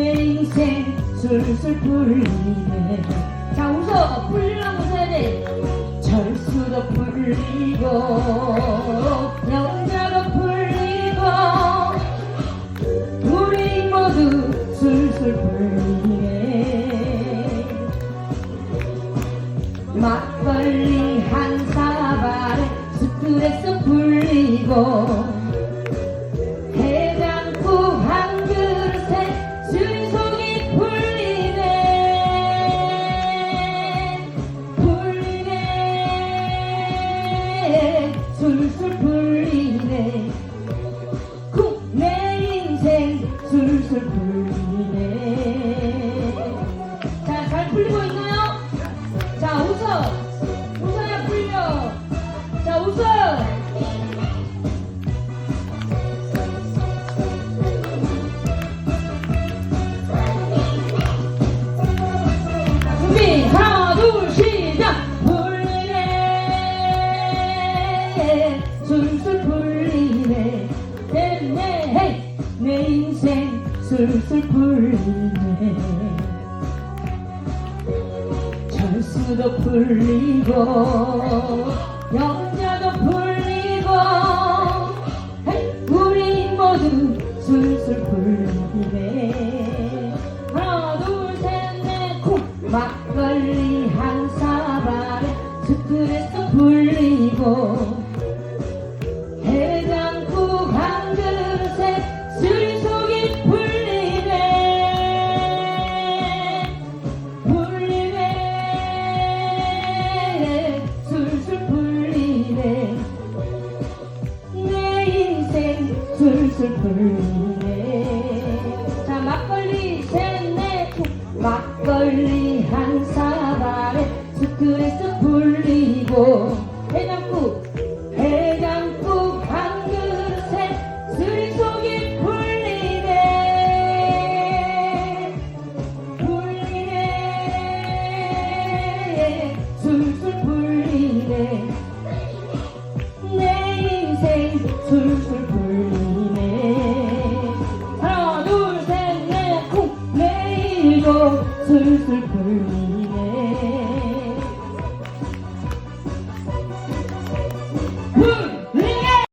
내 인생 술술 풀리네. 자, 웃어! 풀 풀리고, 영자도 풀리고, 우리 모두 술술 풀리네 막걸리 한 사발에 스트레스 풀리고 풀리네 자 잘 풀리고 있나요? 자 웃어 인생 술술 풀리네. 철수도 풀리고 영자도 풀리고 우리 모두 술술 풀리네. 하나 둘셋넷쿵 막걸리 한 사발에 스트레스 풀리고 막걸리 한 사발에 스트레스 풀리고. 해장국